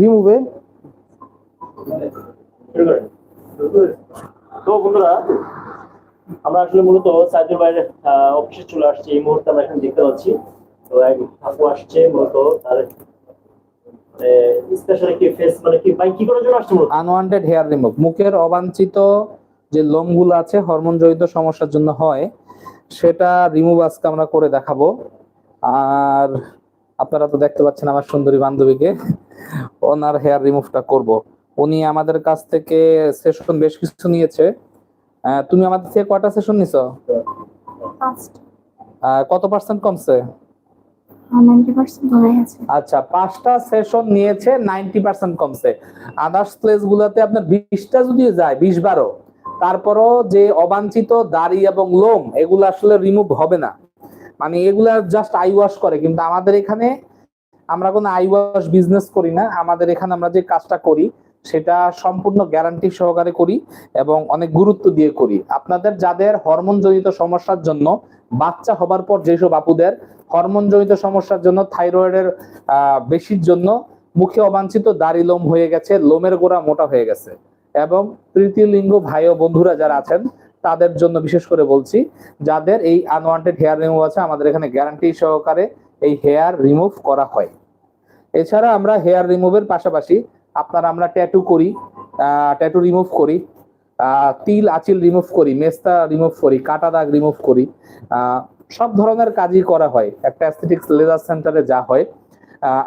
রিমুভে তো বন্ধুরা আমরা আসলে মূলত সাইদের বাইরে অফিসে চলে আসছি। এই মুহূর্তে আমরা এখানে দেখতে পাচ্ছি তো এক আপু আসছে মূলত তার স্পেশাল কি ফেস মানে কি ভাই কি করার জন্য আসছে মূলত? আনওয়ান্টেড হেয়ার রিমুভ মুখের অবাঞ্ছিত যে লোমগুলো আছে হরমোন জড়িত সমস্যার জন্য হয় সেটা রিমুভ আজকে আমরা করে দেখাবো। আর আপনারা তো দেখতে পাচ্ছেন আমার সুন্দরী বান্ধবীকে। ওনার হেয়ার রিমুভটা করব। উনি আমাদের কাছ থেকে সেশন বেশ কিছু নিয়েছে। তুমি আমাদের থেকে কয়টা সেশন নিছো? কত পার্সেন্ট কমছে? আচ্ছা পাঁচটা সেশন নিয়েছে নাইনটি পার্সেন্ট কমছে। আদার্স প্লেস গুলাতে আপনার বিশটা যদি যায় বিশ বারো তারপরও যে অবাঞ্ছিত দাড়ি এবং লোম এগুলো আসলে রিমুভ হবে না। মানে এগুলা জাস্ট আই ওয়াশ করে, কিন্তু আমাদের এখানে আমরা কোনো আই ওয়াশ বিজনেস করি না। আমাদের এখানে আমরা যে কাজটা করি, সেটা সম্পূর্ণ গ্যারান্টি সহকারে করি এবং অনেক গুরুত্ব দিয়ে করি। আপনাদের যাদের হরমোন জনিত সমস্যার জন্য বাচ্চা হবার পর যেসব আপুদের হরমোন জনিত সমস্যার জন্য থাইরয়েডের বেশির জন্য মুখে অবাঞ্ছিত দাড়ি লোম হয়ে গেছে, লোমের গোড়া মোটা হয়ে গেছে। এবং তৃতীয় লিঙ্গ ভাই ও বন্ধুরা যারা আছেন তাদের জন্য বিশেষ করে বলছি, যাদের এই আনওয়ান্টেড হেয়ার রিমুভ আছে, আমাদের এখানে গ্যারান্টি সহকারে এই হেয়ার রিমুভ করা হয়। এছাড়া আমরা হেয়ার রিমুভের পাশাপাশি আপনার আমরা ট্যাটু করি ট্যাটু রিমুভ করি তিল, আচিল রিমুভ করি, মেস্তা রিমুভ করি, কাটা দাগ রিমুভ করি সব ধরনের কাজই করা হয়। একটা অ্যাস্থেটিক্স লেজার সেন্টারে যা হয়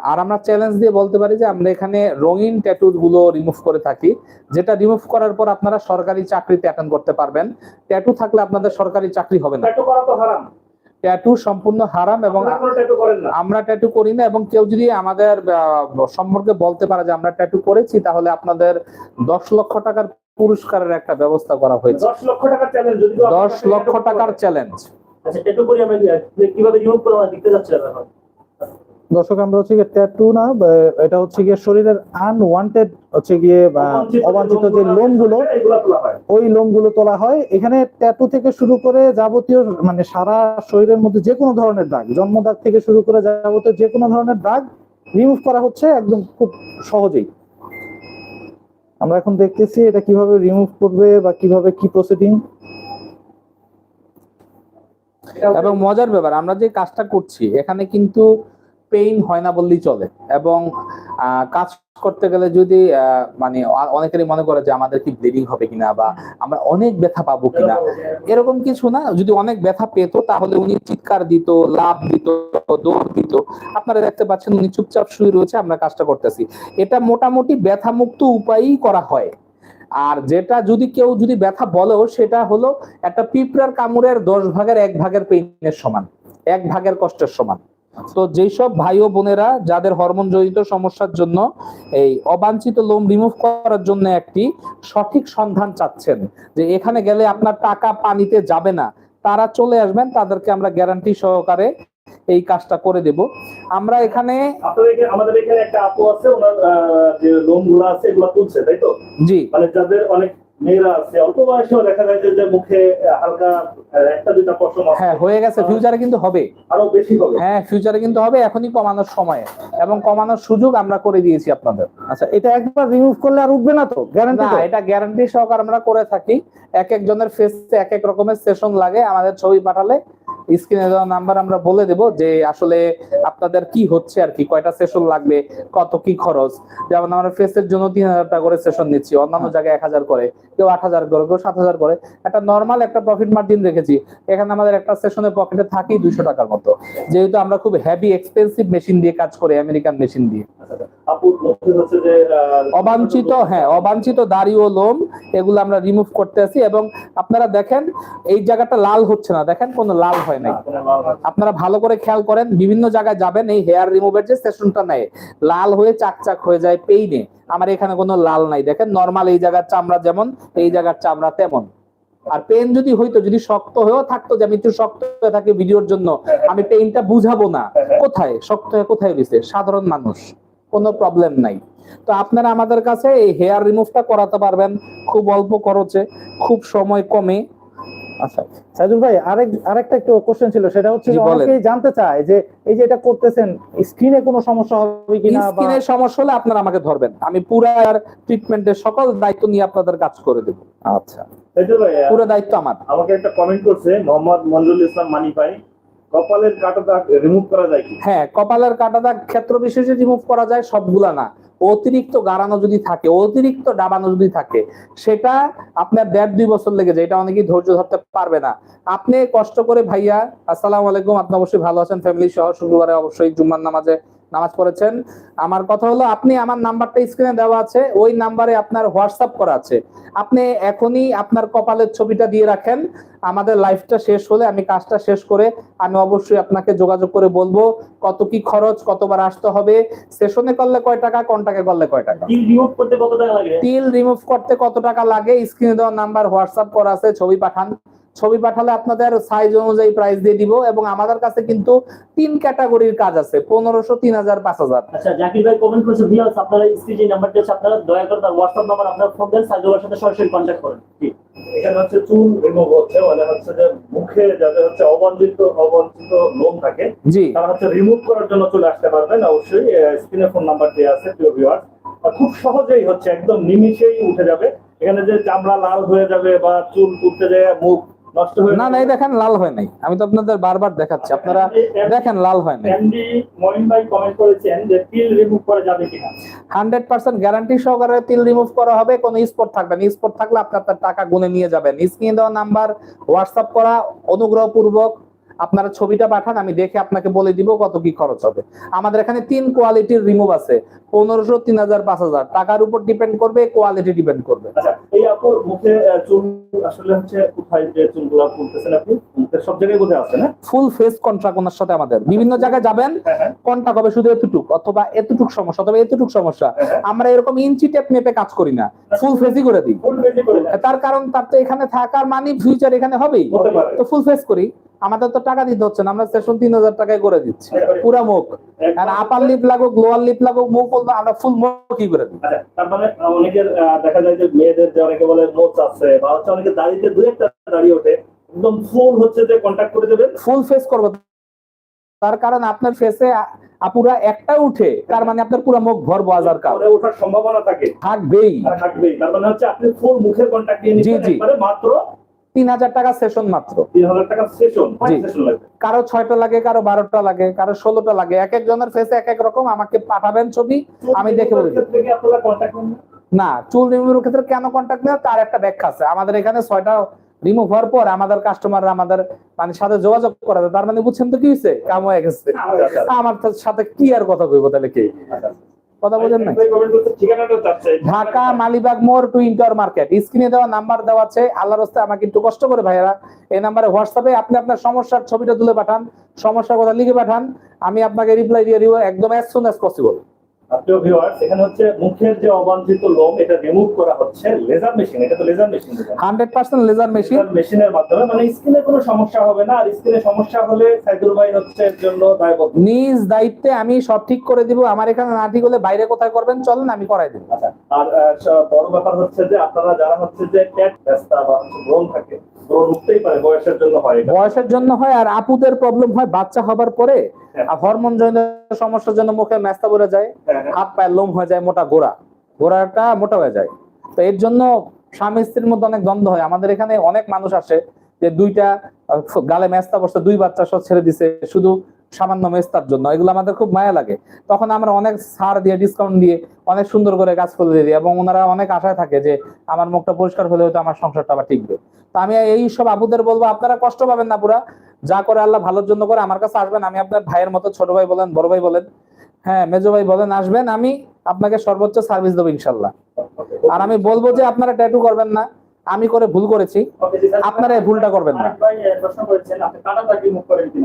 আর আমরা চ্যালেঞ্জ দিয়ে বলতে পারি যে আমরা এখানে রঙিন ট্যাটু গুলো রিমুভ করে থাকি যেটা রিমুভ করার পর আপনারা সরকারি চাকরিতে অ্যাটেন্ড করতে পারবেন। ট্যাটু থাকলে আপনাদের সরকারি চাকরি হবে না। ট্যাটু করা তো হারাম। ট্যাটু সম্পূর্ণ হারাম এবং আমরা ট্যাটু করি না এবং কেউ যদি আমাদের সম্পর্কে বলতে পারে যে আমরা ট্যাটু করেছি তাহলে আপনাদের দশ লক্ষ টাকার পুরস্কারের একটা ব্যবস্থা করা হয়েছে। দশ লক্ষ টাকার চ্যালেঞ্জ দশ লক্ষ টাকার চ্যালেঞ্জ আচ্ছা ট্যাটু করি আমরা কি- কীভাবে রিমুভ করে দেখতে যাচ্ছি দর্শক আমরা হচ্ছে গিয়ে ট্যাটু না এটা হচ্ছে গিয়ে শরীরের আনওয়ান্টেড হচ্ছে গিয়ে বা অবাঞ্ছিত যে লোমগুলো হয়। ওই লোমগুলো তোলা হয়। এখানে ট্যাটু থেকে শুরু করে যাবতীয় মানে সারা শরীরের মধ্যে যে কোনো ধরনের দাগ জন্ম দাগ থেকে শুরু করে যাবতীয় যে কোনো ধরনের দাগ রিমুভ করা হচ্ছে একদম খুব সহজেই। আমরা এখন দেখতেছি এটা কীভাবে রিমুভ করবে বা কীভাবে কি প্রসিডিং এবং মজার ব্যাপার আমরা যে কাজটা করছি এখানে কিন্তু পেইন হয় না বললেই চলে। এবং কাজ করতে গেলে যদি মানে অনেকেরই মনে করে যে আমাদের কি ব্লিডিং হবে কিনা বা আমরা অনেক ব্যথা পাবো কিনা। এরকম কিছু না, যদি অনেক ব্যথা পেতো তাহলে উনি চিৎকার দিত লাভ দিত, দৌড় দিত। আপনারা দেখতে পাচ্ছেন উনি চুপচাপ শুয়ে রয়েছে, আমরা কাজটা করতেছি। এটা মোটামুটি ব্যথা মুক্ত উপায়েই করা হয়। আর যেটা যদি কেউ যদি ব্যথা বলেও, সেটা হলো একটা পিঁপড়ার কামড়ের দশ ভাগের এক ভাগের পেইনের সমান। এক ভাগের কষ্টের সমান। তো যেসব ভাই ও বোনেরা যাদের হরমোন জড়িত সমস্যার জন্য এই অবাঞ্ছিত লোম রিমুভ করার জন্য একটি সঠিক সন্ধান চাচ্ছেন যে এখানে গেলে আপনার টাকা পানিতে যাবে না তারা চলে আসবেন তাদেরকে আমরা গ্যারান্টি সহকারে এই কাজটা করে দেব। আমরা এখানে আমাদের এখানে একটা আপু আছে ওনার যে লোমগুলো আছে এগুলো তুলছে তাই তো? জি। মানে যাদের অনেক মেয়েরা আছে অল্প বয়সেও দেখা যায় যে যে মুখে হালকা একটা দুইটা পশম হ্যাঁ হয়ে গেছে। ফিউচারে কিন্তু হবে। আরও বেশি হবে। হ্যাঁ ফিউচারে কিন্তু হবে এখনই কমানোর সময়। এবং কমানোর সুযোগ আমরা করে দিয়েছি আপনাদের। আচ্ছা এটা একবার রিমুভ করলে আর উঠবে না তো? গ্যারান্টি না এটা গ্যারান্টি সহকার আমরা করে থাকি। এক একজনের ফেসে এক এক রকমের সেশন লাগে। আমাদের ছবি পাঠালে স্ক্রিনে দেওয়া নাম্বার আমরা বলে দেব যে আসলে আপনাদের কি হচ্ছে আর কি কয়টা সেশন লাগবে কত কি খরচ। যেমন আমরা ফেসের জন্য তিন হাজার টাকা করে সেশন নিচ্ছি অন্যান্য জায়গায় এক হাজার করে কেউ আট হাজার করে কেউ সাত হাজার করে। একটা নর্মাল একটা প্রফিট মার্জিন রেখেছি। এখানে আমাদের একটা সেশনের পকেটে থাকি দুইশো টাকার মতো। যেহেতু আমরা খুব হেভি এক্সপেন্সিভ মেশিন দিয়ে কাজ করি আমেরিকান মেশিন দিয়ে। যে আহ, অবাঞ্ছিত হ্যাঁ অবাঞ্ছিত দাড়ি ও লোম এগুলো আমরা রিমুভ করতে আছি এবং আপনারা দেখেন, এই জায়গাটা লাল হচ্ছে না। দেখেন, কোনো লাল হয় নাই। আপনারা ভালো করে খেয়াল করেন, বিভিন্ন জায়গায় যাবেন, এই হেয়ার রিমুভের যে সেশনটা নেয়, লাল হয়ে চাকচাক হয়ে যায় পেইনে আমার এখানে কোনো লাল নাই। দেখেন নর্মাল এই জায়গার চামড়া যেমন, এই জায়গার চামড়া তেমন। আর পেন যদি হইতো, যদি শক্ত হয়েও থাকতো, যে আমি একটু শক্ত হয়ে থাকি ভিডিওর জন্য, আমি পেইনটা বুঝাবো না। কোথায়? শক্ত হয়ে কোথায় দিছে সাধারণ মানুষ, কোনো প্রবলেম নাই। তো আপনারা আমাদের কাছে এই হেয়ার রিমুভটা করাতে পারবেন খুব অল্প খরচে খুব সময় কমে। আচ্ছা সাইদুল ভাই আরেক আরেকটা একটু কোশ্চেন ছিল সেটা হচ্ছে। অনেকেই জানতে চায় যে এই যে এটা করতেছেন স্ক্রিনে কোনো সমস্যা হবে কিনা বা স্কিনের সমস্যা হলে আপনারা আমাকে ধরবেন। আমি পুরা ট্রিটমেন্টের সকল দায়িত্ব নিয়ে আপনাদের কাজ করে দেব। আচ্ছা। সাইদুল ভাই পুরো দায়িত্ব আমার। আমাকে একটা কমেন্ট করছে মোহাম্মদ মঞ্জুল ইসলাম মানি ভাই কপালের কাটা দাগ রিমুভ করা যায় কি? হ্যাঁ কপালের কাটা দাগ ক্ষেত্র বিশেষে রিমুভ করা যায় সবগুলা না। অতিরিক্ত গাড়ানো যদি থাকে, অতিরিক্ত ডাবানো যদি থাকে, সেটা আপনার দেড় দুই বছর লেগে যায়। এটা অনেকেই ধৈর্য ধরতে পারবে না। আপনি কষ্ট করে ভাইয়া, আসসালামু আলাইকুম, আপনি অবশ্যই ভালো আছেন ফ্যামিলি সহ শুক্রবারে অবশ্যই জুম্মার নামাজে নামাজ পড়েছেন। আমার কথা হলো, আপনি আমার নাম্বারটা স্ক্রিনে দেওয়া আছে, ওই নাম্বারে আপনার হোয়াটসঅ্যাপ করা আছে। আপনি এখনই আপনার কপালের ছবিটা দিয়ে রাখেন, আমাদের লাইফটা শেষ হলে আমি কাজটা শেষ করে আমি অবশ্যই আপনাকে যোগাযোগ করে বলব, কত কি খরচ, কতবার আসতে হবে। সেশনে করলে কয় টাকা কন্টাকে করলে কয় টাকা? তিল রিমুভ করতে কত টাকা লাগে? তিল রিমুভ করতে কত টাকা লাগে? স্ক্রিনে দেওয়া নাম্বার হোয়াটসঅ্যাপ করা আছে ছবি পাঠান। ছবি পাঠালে আপনাদের সাইজ অনুযায়ী প্রাইস দিয়ে দিব এবং আমাদের কাছে কিন্তু তিন ক্যাটাগরির কাজ আছে পনেরোশো তিন হাজার পাঁচ হাজার। আচ্ছা জাকির ভাই কমেন্ট করেছে ভিউয়ার্স আপনারা স্ক্রিনে যে নাম্বারটা আছে আপনারা দয়া করে তার হোয়াটসঅ্যাপ নাম্বার আপনার ফোন দেন সাথে সরাসরি কন্ট্যাক্ট করেন। এখানে হচ্ছে চুল রিমুভ হচ্ছে মানে হচ্ছে যে মুখে যাদের হচ্ছে অবাঞ্ছিত অবাঞ্ছিত লোম থাকে জি। তারা হচ্ছে রিমুভ করার জন্য চলে আসতে পারবেন। অবশ্যই স্ক্রিনে ফোন নাম্বার দেওয়া আছে প্রিয় ভিউয়ার্স খুব সহজেই হচ্ছে একদম নিমিশেই উঠে যাবে। এখানে যে চামড়া লাল হয়ে যাবে বা চুল উঠতে যায় মুখ না না এই দেখেন লাল হয় নাই। আমি তো আপনাদের বারবার দেখাচ্ছি। আপনারা দেখেন লাল হয় নাই। এমডি মহিন ভাই কমেন্ট করেছেন যে তিল রিমুভ করা যাবে কিনা। হান্ড্রেড পার্সেন্ট গ্যারান্টি সহকারে তিল রিমুভ করা হবে কোনো স্পট থাকবে না। স্পট থাকলে আপনি আপনার টাকা গুনে নিয়ে যাবেন। স্ক্রিনে দেওয়া নাম্বার হোয়াটসঅ্যাপ করা অনুগ্রহপূর্বক আপনারা ছবিটা পাঠান আমি দেখে আপনাকে বলে দিব কত কি খরচ হবে। আমাদের এখানে তিন কোয়ালিটির রিমুভ আছে পনেরোশো তিন হাজার পাঁচ হাজার। টাকার উপর ডিপেন্ড করবে কোয়ালিটি ডিপেন্ড করবে। আচ্ছা এই আপুর মুখে চুল আসলে হচ্ছে কোথায় যে চুলগুলো ফুলতেছেন আপনি? সব জায়গায় বোঝা আছে না? ফুল ফেস কন্ট্রাক্ট ওনার সাথে আমাদের। বিভিন্ন জায়গায় যাবেন হ্যাঁ হ্যাঁ। কন্ট্রাক্ট হবে শুধু এতটুক অথবা এতটুক সমস্যা অথবা এতটুক সমস্যা। হ্যাঁ। আমরা এরকম ইঞ্চি টেপ মেপে কাজ করি না। ফুল ফেসই করে দিই। তার কারণ তার তো এখানে থাকার মানে ফিউচার এখানে হবেই। তো ফুল ফেস করি। আমাদের তো টাকা দিতে হচ্ছে না আমরা সেশন তিন হাজার টাকায় করে দিচ্ছি পুরা মুখ। আর আপার লিপ লাগুক লোয়ার লিপ লাগুক মুখ আমরা ফুল মুখই করে দিই? আচ্ছা তার মানে অনেকের দেখা যায় যে মেয়েদের যে অনেকে বলে মোচ আছে বা হচ্ছে অনেকে দাড়িতে দু একটা ওঠে একদম ফুল হচ্ছে যে কন্ট্যাক্ট করে দেবেন ফুল ফেস করব। তার কারণ আপনার ফেসে আপুরা একটা উঠে তার মানে আপনার পুরো মুখ ভরবো হাজার কাল। ওঠার সম্ভাবনা থাকে। থাকবেই। থাকবেই। তার মানে হচ্ছে আপনি ফুল মুখের কন্ট্যাক্ট নিয়ে। মাত্র তিন হাজার টাকা সেশন মাত্র কারও ছয়টা লাগে কারও বারোটা লাগে কারও ষোলোটা লাগে। এক একজনের ফেসে এক এক রকম আমাকে পাঠাবেন ছবি আমি দেখে বলে না চুল রিমুভের ক্ষেত্রে কেন কন্ট্যাক্ট নেওয়া তার একটা ব্যাখ্যা আছে। আমাদের এখানে ছয়টা রিমুভ হওয়ার পর আমাদের কাস্টমাররা আমাদের মানে সাথে যোগাযোগ করা। তার মানে বুঝছেন তো কি হয়েছে কাম হয়ে গেছে। আমার সাথে কি আর কথা কইবো তাহলে কি? কথা বোঝেন না ঢাকা মালিবাগ মোড় টু ইন্টার মার্কেট। স্ক্রিনে দেওয়া নাম্বার দেওয়া আছে আল্লাহর রাস্তায় আমাকে একটু কষ্ট করে ভাইয়েরা। এই নাম্বারে হোয়াটসঅ্যাপে আপনি আপনার সমস্যার ছবিটা তুলে পাঠান সমস্যার কথা লিখে পাঠান আমি আপনাকে রিপ্লাই দিয়ে দিব একদম অ্যাজ সুন অ্যাজ পসিবল প্রিয় ভিউয়ার্স এখানে হচ্ছে মুখের যে অবাঞ্ছিত লোম এটা রিমুভ করা হচ্ছে লেজার মেশিন এটা তো laser machine hundred percent laser machine মেশিনের মাধ্যমে মানে স্কিনে কোনো সমস্যা হবে না আর স্কিনে সমস্যা হলে সাইদুল ভাই হচ্ছে এর জন্য দায়বদ্ধ। নিজ দায়িত্বে আমি সব ঠিক করে দিব আমার এখানে না ঠিক হলে বাইরে কোথায় করবেন? চলেন আমি করাই দিব। আচ্ছা আর বড় ব্যাপার হচ্ছে যে আপনারা যারা হচ্ছে যে ট্যাট ব্যস্তা বা ব্রণ থাকে বয়সের জন্য হয় হয় আর আপুদের প্রবলেম হয় বাচ্চা হবার পরে হ্যাঁ। হরমোন জনিত সমস্যার জন্য মুখে মেস্তা পড়ে যায় হ্যাঁ, হ্যাঁ। হাত পায়ের লোম হয়ে যায় মোটা গোড়া। গোড়াটা মোটা হয়ে যায়। তো এর জন্য স্বামী স্ত্রীর মধ্যে অনেক দ্বন্দ্ব হয়। আমাদের এখানে অনেক মানুষ আসে যে দুইটা গালে মেস্তা বসে দুই বাচ্চা সব ছেড়ে দিছে। শুধু সামান্য মেস্তার জন্য, এগুলো আমাদের খুব মায়া লাগে। তখন আমরা অনেক ছাড় দিয়ে ডিসকাউন্ট দিয়ে অনেক সুন্দর করে কাজ করে দিই এবং ওনারা অনেক আশায় থাকে যে আমার মুখটা পরিষ্কার হলে হয়তো আমার সংসারটা আবার টিকবে তো আমি এই সব আবুদের বলব, আপনারা কষ্ট পাবেন না পুরা। যা করে আল্লাহ ভালোর জন্য করে আমার কাছে আসবেন। আমি আপনার ভাইয়ের মতো ছোট ভাই বলেন, বড় ভাই বলেন হ্যাঁ মেজো ভাই বলেন, আসবেন। আমি আপনাকে সর্বোচ্চ সার্ভিস দেবো ইনশাল্লাহ। আর আমি বলব যে আপনারা ট্যাটু করবেন না। আমি করে ভুল করেছি। আপনারা ভুলটা করবেন না।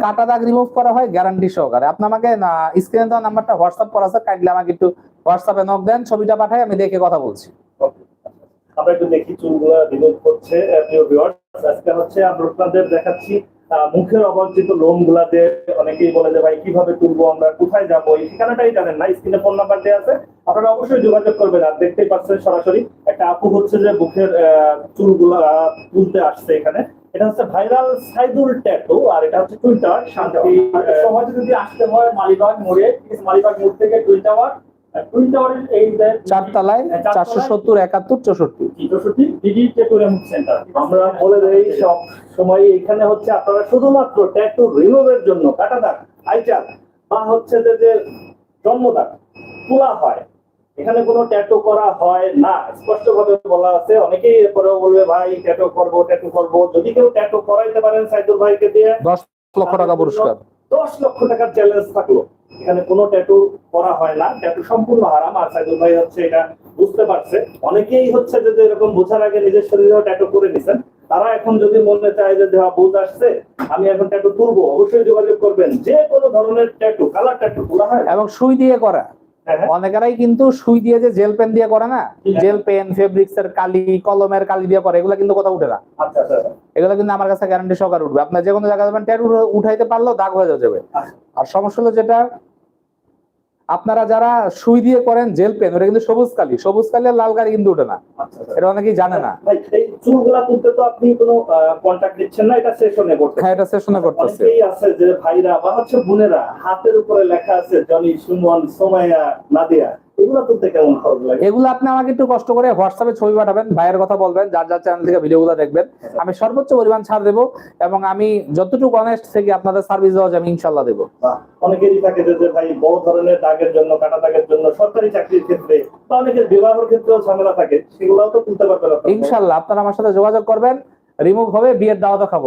কাটা দাগ রিমুভ করা হয় গ্যারান্টি সহকারে। আপনি আমাকে স্ক্রিনে দেওয়া নাম্বারটা হোয়াটসঅ্যাপ করা আছে কাইন্ডলি আমাকে একটু হোয়াটসঅ্যাপে নক দেন, ছবিটা পাঠাই আমি দেখে কথা বলছি। আমরা একটু দেখি চুলগুলো রিমুভ করছে, প্রিয় ভিউয়ার্স আজকে হচ্ছে আমরা আপনাদের দেখাচ্ছি মুখের অবাঞ্ছিত লোম গুলাতে অনেকেই বলে যে ভাই কীভাবে তুলবো আমরা? কোথায় যাব? এই ঠিকানাটাই জানেন না স্ক্রিনে ফোন নাম্বার দেওয়া আছে। আপনারা অবশ্যই যোগাযোগ করবেন আর দেখতেই পাচ্ছেন সরাসরি একটা আপু হচ্ছে যে মুখের চুলগুলা তুলতে আসছে এখানে। এটা হচ্ছে ভাইরাল সাইদুল ট্যাটু আর এটা হচ্ছে টুইটার শান্তি সহজে যদি আসতে হয় মালিবাগ মোড়ে মালিবাগ মোড় থেকে টুইন চারতলায় চারশো সত্তর একাত্তর চৌষট্টি। আমরা বলে দেই সব সময় এখানে হচ্ছে আপনারা শুধুমাত্র ট্যাটু রিমুভের জন্য কাটা দাগ আইচার বা হচ্ছে যে যে জন্মদাগ তোলা হয়। এখানে কোনো ট্যাটু করা হয় না। স্পষ্ট ভাবে বলা আছে অনেকেই এরপরেও বলবে ভাই ট্যাটু করব ট্যাটু করব। যদি কেউ ট্যাটু করাইতে পারেন সাইদুল ভাইকে দিয়ে দশ লক্ষ টাকা পুরস্কার। দশ লক্ষ টাকার চ্যালেঞ্জ থাকল। এখানে কোনো ট্যাটু করা হয় না। ট্যাটু সম্পূর্ণ হারাম। আর সাইদুল ভাই হচ্ছে এটা বুঝতে পারছে। অনেকেই হচ্ছে যে এরকম বোঝার আগে নিজের শরীরেও ট্যাটু করে নিছেন। তারা এখন যদি মনে চায় যে, দেওয়া বোধ আসছে, আমি এখন ট্যাটু তুলবো, অবশ্যই যোগাযোগ করবেন। যে কোনো ধরনের ট্যাটু কালার ট্যাটু করা হয়। এবং সুই দিয়ে করা। অনেকেরাই কিন্তু সুই দিয়ে যে জেল পেন দিয়ে করে না? জেল পেন ফেব্রিক্স এর কালি কলমের কালি দিয়ে করে এগুলো কিন্তু কোথাও উঠে না। আচ্ছা আচ্ছা এগুলো কিন্তু আমার কাছে গ্যারান্টি সহকারে উঠবে। আপনার যে কোনো জায়গায় যাবেন ট্যাটু উঠাইতে পারলেও দাগ হয়ে যাবে। আচ্ছা। আর সমস্যা হলো যেটা আপনারা যারা সুই দিয়ে করেন জেল পেন ওটা কিন্তু সবুজ কালি। সবুজ কালি আর লাল কালি কিন্তু ওঠে না। এটা অনেকেই জানে না। এই চুলগুলা তুলতে তো আপনি কোনো কন্টাক্ট দিচ্ছেন না? এটা সেশনে করতে। হ্যাঁ এটা সেশনে করতেছে। অনেকেই আছে যে ভাইরা বা হচ্ছে বোনেরা হাতের উপরে লেখা আছে জনি সুমন সোমায়া নাদিয়া। এগুলো আপনি আমাকে একটু কষ্ট করে হোয়াটসঅ্যাপে ছবি পাঠাবেন ভাইয়ের কথা বলবেন যার যার চ্যানেল থেকে ভিডিওগুলো দেখবেন। আমি সর্বোচ্চ পরিমাণ ছাড় দেবো এবং আমি যতটুকু অনেস্ট থেকে আপনাদের সার্ভিস দেওয়া যাবে ইনশাল্লাহ দেবো। বা অনেকেরই থাকে যে ভাই বড় ধরনের দাগের জন্য কাটা দাগের জন্য সরকারি চাকরির ক্ষেত্রে বা অনেকের বিবাহের ক্ষেত্রেও ঝামেলা থাকে সেগুলোও তো তুলতে পারবেন ইনশাল্লাহ আপনারা আমার সাথে যোগাযোগ করবেন। রিমুভ হবে বিয়ের দাওয়াত খাব।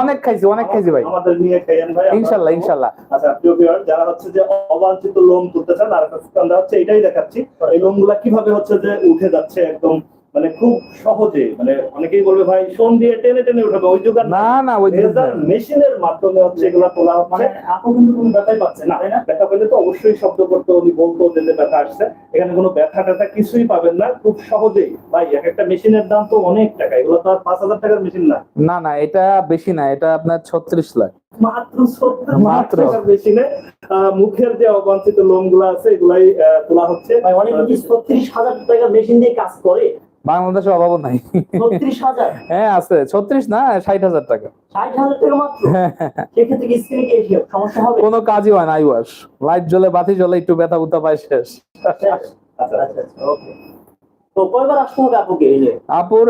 অনেক খাইছি অনেক খাইছি ভাই। আমাদের নিয়ে খাইয়েন ভাই আমরা ইনশাল্লাহ ইনশাল্লাহ। আচ্ছা প্রিয় ভিউয়ার যারা হচ্ছে যে অবাঞ্ছিত লোম তুলতে চান আর একটা হচ্ছে এটাই দেখাচ্ছি। এই লোমগুলা কীভাবে হচ্ছে যে উঠে যাচ্ছে একদম মানে খুব সহজে মানে অনেকেই বলবে ভাই সোন দিয়ে টেনে টেনে উঠাবে ওই যুগ না না ওই না। মেশিনের মাধ্যমে হচ্ছে এগুলা তোলা মানে আপু কিন্তু কোনো ব্যথাই পাচ্ছে না না তাই না? ব্যথা পেলে তো অবশ্যই শব্দ করতে উনি বলতো যে ব্যথা আসছে। এখানে কোনো ব্যথা ট্যাথা কিছুই পাবেন না খুব সহজেই। ভাই এক একটা মেশিনের দাম তো অনেক টাকা এগুলো তো আর পাঁচ হাজার টাকার মেশিন না। না না এটা বেশি না এটা আপনার ছত্রিশ লাখ। মাত্র মাত্র। টাকার মেশিনে আহ, মুখের যে অবাঞ্ছিত লোমগুলো আছে এগুলাই আহ, তোলা হচ্ছে। ভাই অনেকে ছত্রিশ হাজার টাকার মেশিন দিয়ে কাজ করে? বাংলাদেশে অভাবও নাই। হ্যাঁ আছে। ছত্রিশ না ষাট হাজার টাকা। এসে সমস্যা হবে? কোনো কাজই হয় না আইওয়াস লাইট জ্বলে বাতি জ্বলে একটু ব্যথা বুতা পায় শেষ। আচ্ছা আচ্ছা আচ্ছা আপুর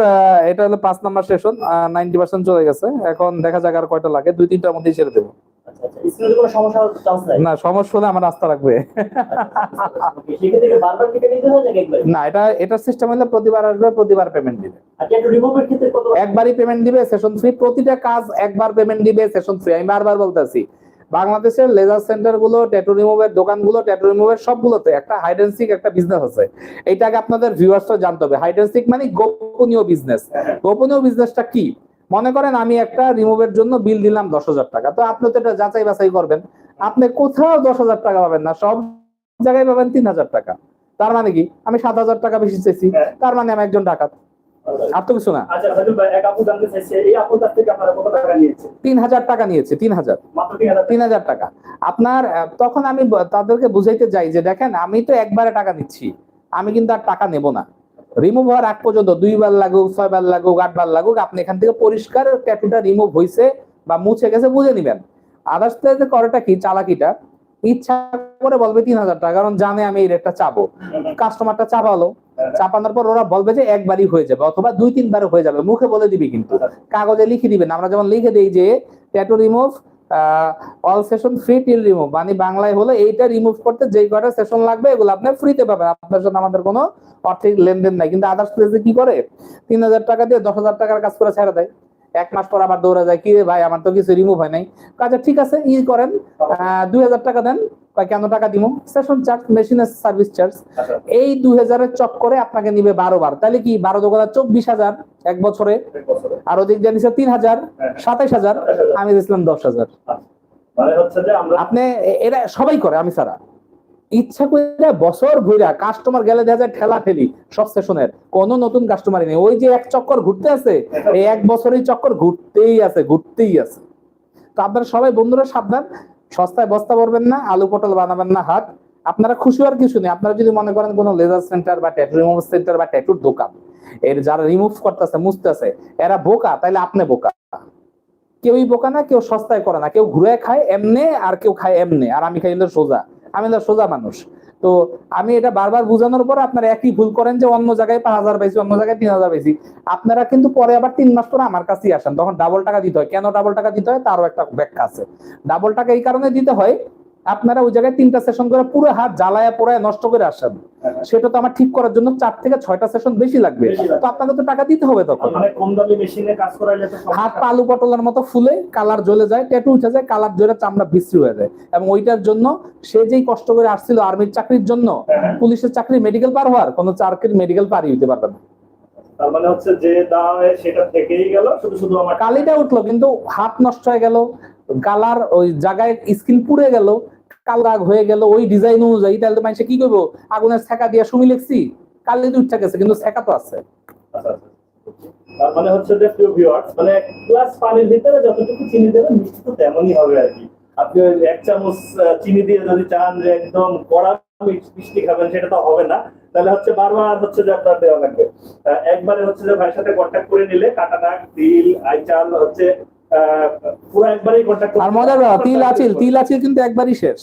এটা হলো পাঁচ নাম্বার সেশন নাইনটি পার্সেন্ট চলে গেছে। এখন দেখা যাক আর কয়টা লাগে। দুই তিনটার মধ্যেই ছেড়ে দেবো। আচ্ছা আচ্ছা। না সমস্যা হলে আমার রাস্তা রাখবে। না এটা এটা সিস্টেম হলে প্রতিবার আসবে প্রতিবার পেমেন্ট দিবে। একবারই পেমেন্ট দিবে সেশন ফ্রি প্রতিটা কাজ একবার পেমেন্ট দিবে সেশন ফ্রি আমি বারবার বলতেছি। বাংলাদেশের লেজার সেন্টারগুলো ট্যাটু রিমুভের দোকানগুলো ট্যাটু রিমুভের সবগুলোতে একটা হাইডেন্সিক একটা বিজনেস আছে। এইটাকে আপনাদের ভিউয়ার্সরা জানতে হবে। হাইডেন্সিক মানে গোপনীয় বিজনেস গোপনীয় বিজনেসটা কি? মনে করেন আমি একটা রিমুভের জন্য বিল দিলাম দশ হাজার টাকা। তো আপনি তো এটা যাচাই বাছাই করবেন। আপনি কোথাও দশ হাজার টাকা পাবেন না সব জায়গায় পাবেন তিন হাজার টাকা। তার মানে কি? আমি সাত হাজার টাকা বেশি চেয়েছি তার মানে আমি একজন ডাকাত। আর তো কিছু না। আচ্ছা তিন হাজার টাকা নিয়েছে তিন হাজার। তিন হাজার টাকা। আপনার তখন আমি তাদেরকে বুঝাইতে যাই যে দেখেন আমি তো একবারে টাকা নিচ্ছি। আমি কিন্তু আর টাকা নেব না। রিমুভ হওয়ার আগ পর্যন্ত দুইবার লাগুক, ছয়বার লাগুক, আটবার লাগুক, আপনি এখান থেকে পরিষ্কার ট্যাটুটা রিমুভ হয়েছে বা মুছে গেছে বুঝে নিবেন। আদার্স যে করেটা কি? চালাকিটা। ইচ্ছা করে বলবে তিন হাজার টাকা, কারণ জানে আমি এই রেটটা চাবো। কাস্টমারটা চাপালো। চাপানোর পর ওরা বলবে যে একবারই হয়ে যাবে অথবা দুই তিনবার হয়ে যাবে। মুখে বলে দিবি কিন্তু। কাগজে লিখে দিবেন। আমরা যেমন লিখে দিই যে tattoo remove all session free till remove মানে বাংলায় হলো এইটা রিমুভ করতে যেই কয়টা সেশন লাগবে এগুলো আপনি ফ্রিতে পাবেন। আপনার সাথে আমাদের কোনো অর্থিক লেনদেন নাই। কিন্তু আদার্স প্লেসে কি করে? তিন হাজার টাকা দিয়ে দশ হাজার টাকার কাজ করে ছেড়ে দেয়। এক মাস পর আবার দৌড়া যায়। কি রে ভাই, আমার তো কিছু রিমুভ হয় নাই। আচ্ছা ঠিক আছে, ই করেন দুই হাজার টাকা দেন। কেন টাকা দিব সেশন চার্জ মেশিনের সার্ভিস চার্জ আচ্ছা। এই দুই হাজারের চক্করে আপনাকে নিবে বারো বার। তাহলে কি বারো দোকানে চব্বিশ হাজার এক বছরে? আর ওদিক দিয়ে নিচ্ছে তিন হাজার সাতাইশ হাজার আমি দিয়েছিলাম দশ হাজার। মানে যে আমরা আপনি এরা সবাই করে আমি সারা ইচ্ছা করে বছর ভইরা কাস্টমার গেলে দেখা যায় ঠেলা ঠেলি সব সেশনের কোনো নতুন কাস্টমারই নেই। ওই যে এক চক্কর ঘুরতে আছে এই এক বছরের চক্কর ঘুরতেই আছে ঘুরতেই আছে। তো আপনারা সবাই বন্ধুরা সাবধান। সস্তায় বস্তা পড়বেন না, আলু পটল বানাবেন না, হাত। আপনারা খুশি হওয়ার কিছু নেই। আপনারা যদি মনে করেন কোনো লেজার সেন্টার বা ট্যাটু রিমুভ সেন্টার বা ট্যাটুর দোকান, এর যারা রিমুভ করতেছে, মুছতেছে, এরা বোকা, তাইলে আপনি বোকা। কেউই বোকা না, কেউ সস্তায় করে না। কেউ ঘুরে খায় এমনে আর কেউ খায় এমনে। আর আমি খাই সোজা। আমি সোজা মানুষ। তো আমি এটা বারবার বোঝানোর পর আপনারা একই ভুল করেন যে অন্য জায়গায় পাঁচ হাজার পাইছি, অন্য জায়গায় তিন হাজার পাইছি। আপনারা কিন্তু পরে আবার তিন মাস পরে আমার কাছেই আসেন। তখন ডাবল টাকা দিতে হয়। কেন ডাবল টাকা দিতে হয়? তারও একটা ব্যাখ্যা আছে। ডাবল টাকা এই কারণে দিতে হয় আপনারা ওই জায়গায় তিনটা সেশন করে পুরো হাত জ্বালায়া পোড়ায় নষ্ট করে আসেন। সেটা তো আমার ঠিক করার জন্য চার থেকে ছয়টা সেশন বেশি লাগবে। তো আপনাকে তো টাকা দিতে হবে তখন। মানে। হাত আলু পটলের মতো ফুলে কালার জ্বলে যায় ট্যাটু উঠে যায় কালার জ্বলে চামড়া বিশ্রী হয়ে যায়। এবং ওইটার জন্য সে যেই কষ্ট করে আসছিল আর্মির চাকরির জন্য হ্যাঁ। পুলিশের চাকরি মেডিকেল পার হওয়ার কোনো চাকরির মেডিকেল পারই হইতে পারবে না। তার মানে হচ্ছে যে দাঁড়ায় সেটা থেকেই গেল শুধু শুধু আমার কালিটা উঠল কিন্তু হাত নষ্ট হয়ে গেল কালার ওই জায়গায় স্কিন পুড়ে গেল কাল দাগ হয়ে গেল ওই ডিজাইন অনুযায়ী তাহলে তো কি করব? আগুনের ছেঁকা দিয়া সুমি লিখছি। কালি তো উঠে গেছে কিন্তু ছেঁকা তো আছে। আচ্ছা, আচ্ছা। তার মানে হচ্ছে যে প্রিয় ভিউয়ার্স মানে গ্লাস পানির ভিতরে যতটুকু চিনি দেবেন মিষ্টি তো তেমনই হবে আর কি। আপনি এক চামচ চিনি দিয়ে যদি চান যে একদম কড়া মিষ্টি- খাবেন সেটা তো হবে না। তাহলে হচ্ছে বারবার হচ্ছে যে আপনার দেওয়া লাগবে। একবারে হচ্ছে যে ভাইয়ের সাথে কন্ট্যাক্ট করে নিলে কাটা দাগ তিল আইচাল হচ্ছে পুরো একবারেই কন্ট্যাক্ট আর মজার ব্যাপার, তিল আচিল তিল আচিল কিন্তু একবারই শেষ।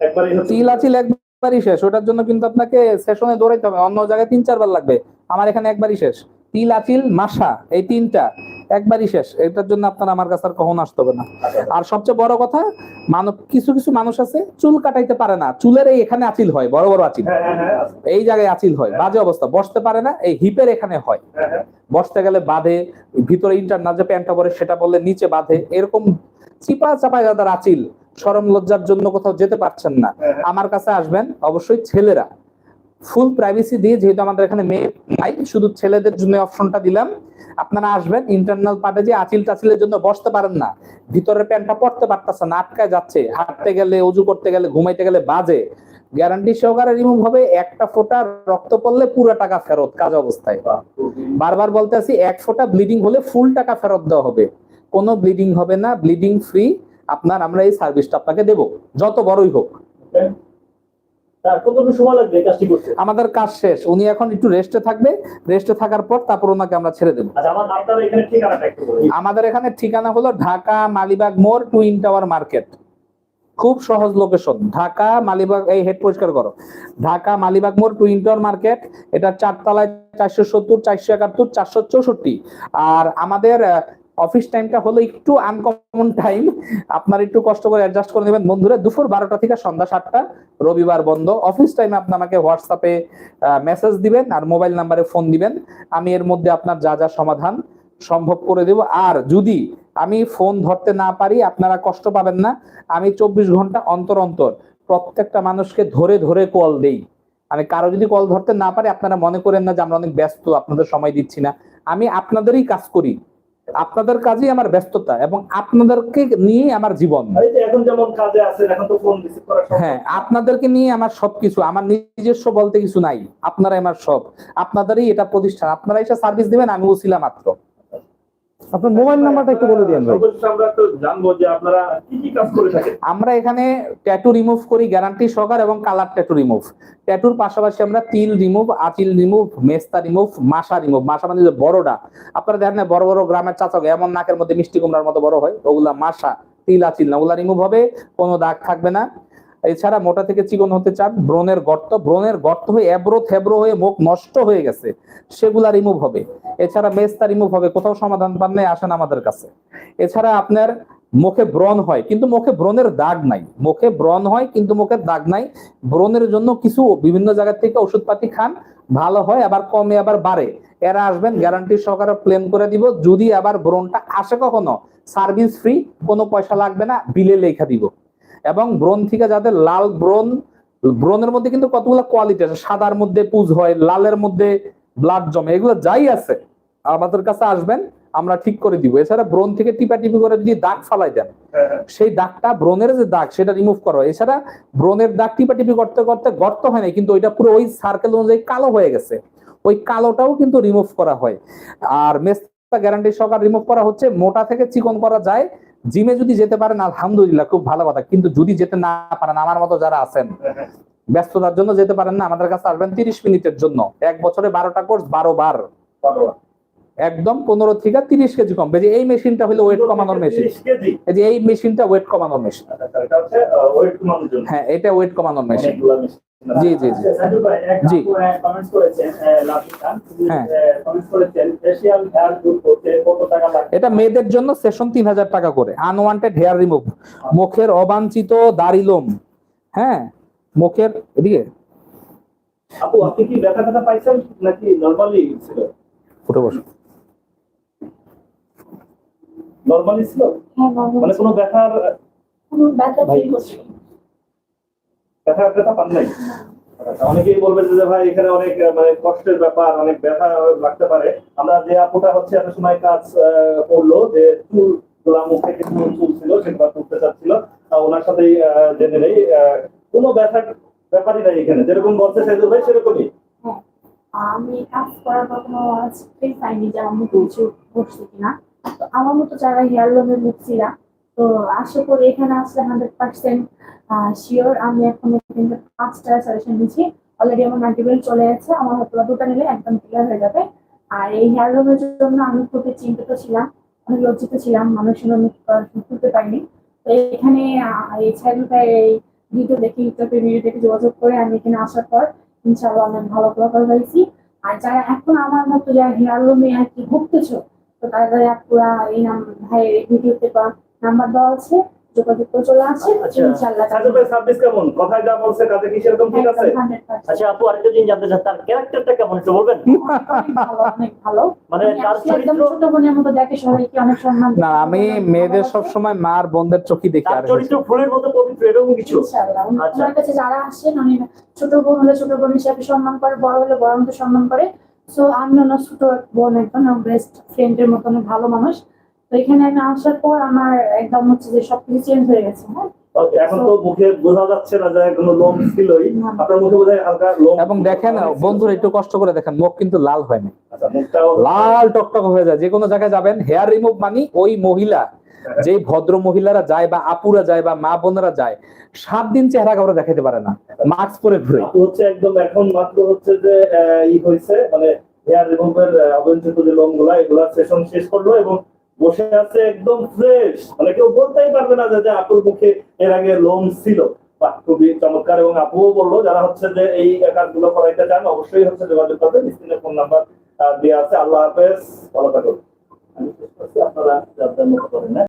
একবারেই তিল আচিল একবারই শেষ ওটার জন্য কিন্তু আপনাকে সেশনে দৌড়াইতে হবে অন্য জায়গায় তিন চারবার লাগবে। আমার এখানে একবারই শেষ। তিল আচিল মাসা এই তিনটা। একবারই শেষ। এটার জন্য আপনার আমার কাছে আর কখনো আসতে হবে না। আর সবচেয়ে বড় কথা মানব কিছু কিছু মানুষ আছে চুল কাটাইতে পারে না। চুলের এই এখানে আচিল হয় বড় বড় আচিল। হ্যাঁ হ্যাঁ হ্যাঁ। এই জায়গায় আচিল হয় বাজে অবস্থা। বসতে পারে না এই হিপের এখানে হয়। বসতে গেলে বাঁধে ভিতরে ইন্টারনাল যে প্যান্টটা পরে সেটা বললে নিচে বাঁধে। এরকম চিপা চাপা যাদের আচিল সরম লজ্জার জন্য কোথাও যেতে পারছেন না। আমার কাছে আসবেন অবশ্যই ছেলেরা। ফুল প্রাইভেসি দিয়ে যেহেতু আমাদের এখানে মেয়ে নাই, শুধু ছেলেদের জন্য অপশনটা দিলাম। আপনারা আসবেন ইন্টারনাল পার্টে যে আচিল টাচিলের জন্য বসতে পারেন না। ভিতরের প্যান্টটা পড়তে পারতেছে না, আটকায় যাচ্ছে। হাঁটতে গেলে, উজু করতে গেলে, ঘুমাইতে গেলে বাজে। গ্যারান্টি সহকারে রিমুভ হবে, একটা ফোঁটা রক্ত পড়লে পুরো টাকা ফেরত, কাজ অবস্থায়। বারবার বলতে আছি, এক ফোঁটা ব্লিডিং হলে ফুল টাকা ফেরত দেওয়া হবে। কোনো ব্লিডিং হবে না ব্লিডিং ফ্রি আপনার, আমরা এই সার্ভিসটা আপনাকে দেব। যত বড়ই হোক। আমাদের কাজ শেষ। উনি এখন একটু রেস্টে থাকবে। রেস্টে থাকার পর তারপর ওনাকে আমরা ছেড়ে দেবো। আচ্ছা আমাদের এখানে ঠিকানা হলো ঢাকা মালিবাগ মোড় টুইন টাওয়ার মার্কেট। খুব সহজ লোকেশন ঢাকা মালিবাগ এই হেড পরিষ্কার করো। ঢাকা মালিবাগ মোড় টুইন টাওয়ার মার্কেট। এটা চারতলায় চারশো সত্তর চারশো একাত্তর চারশো চৌষট্টি। আর আমাদের অফিস টাইমটা হলো একটু আনকমন টাইম আপনার একটু কষ্ট করে অ্যাডজাস্ট করে নেবেন। বন্ধুরা, দুপুর বারোটা থেকে সন্ধ্যা সাতটা, রবিবার বন্ধ। অফিস টাইমে আপনি আমাকে হোয়াটসঅ্যাপে মেসেজ দিবেন আর মোবাইল নাম্বারে ফোন দিবেন। আমি এর মধ্যে আপনার যা যা সমাধান সম্ভব করে দেব। আর যদি আমি ফোন ধরতে না পারি, আপনারা কষ্ট পাবেন না। আমি চব্বিশ ঘণ্টা অন্তর অন্তর প্রত্যেকটা মানুষকে ধরে ধরে কল দেই। আমি কারও যদি কল ধরতে না পারি, আপনারা মনে করেন না যে আমরা অনেক ব্যস্ত, আপনাদের সময় দিচ্ছি না। আমি আপনাদেরই কাজ করি। আপনাদের কাজেই আমার ব্যস্ততা এবং আপনাদেরকে নিয়ে আমার জীবন। আর এই যে এখন যেমন কাজে আছেন এখন তো ফোন রিসিভ করা হ্যাঁ আপনাদেরকে নিয়ে আমার সবকিছু আমার নিজস্ব বলতে কিছু নাই। আপনারাই আমার সব। আপনাদেরই এটা প্রতিষ্ঠান। আপনারা এটা সার্ভিস দিবেন আমি উছিলা মাত্র। আপনার মোবাইল নাম্বারটা একটু বলে দিন ভাই। আমরা একটু জানব যে আপনারা কি কি কাজ করে থাকেন। আমরা এখানে ট্যাটু রিমুভ করি গ্যারান্টি সহকার এবং কালার ট্যাটু রিমুভ ট্যাটুর পাশাপাশি আমরা তিল রিমুভ আচিল রিমুভ মেস্তা রিমুভ মাসা রিমুভ মাসা মানে যে বড়টা। আপনারা দেখেন বড় বড় গ্রামের চাচা এমন নাকের মধ্যে মিষ্টি কুমড়ার মতো বড় হয়। ওগুলা মাসা তিল আচিল না ওগুলা রিমুভ হবে কোনো দাগ থাকবে না। এছাড়া মোটা থেকে চিকন হতে চান, ব্রণের গর্ত ব্রণের গর্ত হয়ে এব্রো থেবড়ো হয়ে মুখ নষ্ট হয়ে গেছে, সেগুলা রিমুভ হবে। এছাড়া মেস্তা রিমুভ হবে, কোথাও সমাধান পান নাই, আসেন আমাদের কাছে। এছাড়া আপনার মুখে ব্রণ হয়, কিন্তু মুখে ব্রণের দাগ নাই। মুখে ব্রণ হয়, কিন্তু মুখের দাগ নাই। ব্রণের জন্য কিছু বিভিন্ন জায়গা থেকে ওষুধপাতি খান, ভালো হয়, আবার কমে, আবার বাড়ে। এরা আসবেন গ্যারান্টি সহকারে প্লেন করে দিব। যদি আবার ব্রণটা আসে কখনো সার্ভিস ফ্রি কোনো পয়সা লাগবে না বিলে লেখা দিব। এবং ব্রণ থেকে যাদের লাল ব্রণ ব্রণের মধ্যে কিন্তু কতগুলো কোয়ালিটি আছে? সাদার মধ্যে পুজ হয় লালের মধ্যে ব্লাড জমে এগুলো যাই আছে আমাদের কাছে আসবেন আমরা ঠিক করে দিব। এছাড়া ব্রণ থেকে টিপা টিপি করে যদি দাগ ফালাই দেন সেই দাগটা ব্রণের যে দাগ সেটা রিমুভ করা হয়। এছাড়া ব্রণের দাগ টিপা টিপি করতে করতে গর্ত হয় না কিন্তু ওইটা পুরো ওই সার্কেল অনুযায়ী কালো হয়ে গেছে। ওই কালোটাও কিন্তু রিমুভ করা হয়। আর মেস্তা গ্যারান্টি সহকার রিমুভ করা হচ্ছে মোটা থেকে চিকন করা যায় জিমে যদি যেতে পারেন আলহামদুলিল্লাহ খুব ভালো কথা। কিন্তু যদি যেতে না পারেন আমার মতো যারা আছেন ব্যস্ততার জন্য যেতে পারেন না আমাদের কাছে আসবেন তিরিশ মিনিটের জন্য। এক বছরে বারোটা কোর্স বারো বার। একদম পনেরো থেকে তিরিশ কেজি কম। যে এই মেশিনটা হলো ওয়েট কমানোর মেশিন এই যে এই মেশিনটা ওয়েট কমানোর মেশিন আচ্ছা, আচ্ছা, জন্য। হ্যাঁ এটা ওয়েট কমানোর মেশিন। জি জি জি। জি। হ্যাঁ। এটা মেয়েদের জন্য সেশন তিন হাজার টাকা করে। আনওয়ান্টেড হেয়ার রিমুভ মুখের অবাঞ্ছিত দাড়ি লোম। হ্যাঁ? মুখের এদিকে। আপু আপনি কি ব্যথা ব্যথা পাইছেন নাকি নরমালি ছিল? উঠে বসো। নরমালি ছিল? মানে কোনো ব্যথার কোনো ব্যথা ফিল করছি ব্যথা পান নাই। অনেকেই বলবেন যে ভাই, এখানে অনেক মানে কষ্টের ব্যাপার, অনেক ব্যথা লাগতে পারে। আমরা যে আপুটা হচ্ছে এত সময় কাজ করল, যে চুল গোলা মুখে কিছু চুল ছিল, সেগুলো তুলতে চাচ্ছিল ওনার সাথেই জেনে নেই কোনো ব্যথা ব্যাপারই নাই এখানে। যেরকম বলছে সাইদুল ভাই সেরকমই। আমি কাজ করার কোনো ফিল পাইনি যে আমার কিছু ঘটছে কিনা। তো আমার মতো যারা হেয়ার লোমে ভুগছিলাম তো আশা করি এখানে আসলে হান্ড্রেড পার্সেন্ট শিওর আমি এখন পাঁচটা সাজেশন নিচ্ছি অলরেডি আমার মাল্টিপল চলে গেছে আমার হয়তো দুটো নিলে একদম ক্লিয়ার হয়ে যাবে। আর এই হেয়ার লোমের জন্য আমি খুবই চিন্তিত ছিলাম, অনেক লজ্জিত ছিলাম মানুষের মুখ তুলতে পারিনি। তো এখানে এই ছাইলটা এই ভিডিও দেখে ইউটিউবে ভিডিও দেখে যোগাযোগ করে আমি এখানে আসার পর ইনশাআল্লাহ অনেক ভালো ফলাফল হয়েছি আর যারা এখন আমার মতো যারা হেয়ার লোমে আর কি ভুগতেছ, তো তাদের পুরা এই নাম, ভাইয়ের ভিডিওতে বা নাম্বার দেওয়া আছে যোগাযোগ করে চলে আসে। আচ্ছা। ইনশাআল্লাহ সাইদুল ভাই সার্ভিস কেমন? কথায় যা বলছে কাজে কি সেরকম ঠিক আছে? আচ্ছা আপু আরেকটা জিনিস জানতে চান তার ক্যারেক্টারটা কেমন একটু বলবেন? ভালো অনেক ভালো। মানে আমি তার চরিত্র ছোট বোনের মতো দেখে সবাইকে অনেক সম্মান না আমি মেয়েদের সব সময় মার বোনদের চোখই দেখি আর চরিত্র ফুলের মতো পবিত্র এরকম কিছু? আচ্ছা। ওনার কাছে যারা আসেন উনি ছোট বোন হলে ছোট বোন হিসাবে সম্মান করে বড় হলে বড় মতো সম্মান করে। সো আমি ওনার ছোট বোন একদম বেস্ট ফ্রেন্ডের মতো অনেক ভালো মানুষ। তো এখানে আমি আসার পর আমার একদম হচ্ছে যে সবকিছু চেঞ্জ হয়ে গেছে হ্যাঁ? এখন তো মুখে বোঝা যাচ্ছে না যে কোনো লোম ছিলই আপনার মুখে বোধহয় হালকা লোম এবং দেখেন বন্ধুরা একটু কষ্ট করে দেখেন মুখ কিন্তু লাল হয়নি আচ্ছা লাল টকটক হয়ে যায়। যে কোনো জায়গায় যাবেন হেয়ার রিমুভ মানি ওই মহিলা যে ভদ্র মহিলারা যায় বা আপুরা যায় বা মা বোনেরা যায় সাত দিন চেহারা কাউরে দেখাতে পারে না। মাস্ক পরে ঘুরে। হচ্ছে একদম এখন মাত্র হচ্ছে যে আহ, ই হয়েছে মানে হেয়ার রিমুভের অবঞ্চিত যে লোমগুলা এগুলা সেশন শেষ করল এবং বসে আছে একদম ফ্রেশ মানে কেউ বলতেই পারবে না যে আপুর মুখে এর আগে লোম ছিল। বাহ, খুবই চমৎকার এবং আপুও বলল, যারা হচ্ছে যে এই কাজগুলো করাইতে চান, অবশ্যই হচ্ছে যোগাযোগ করবেন। স্ক্রিনে ফোন নাম্বার দেওয়া আছে। আল্লাহ হাফেজ। ভালো থাকুন। আপনারা যার মতো করেন?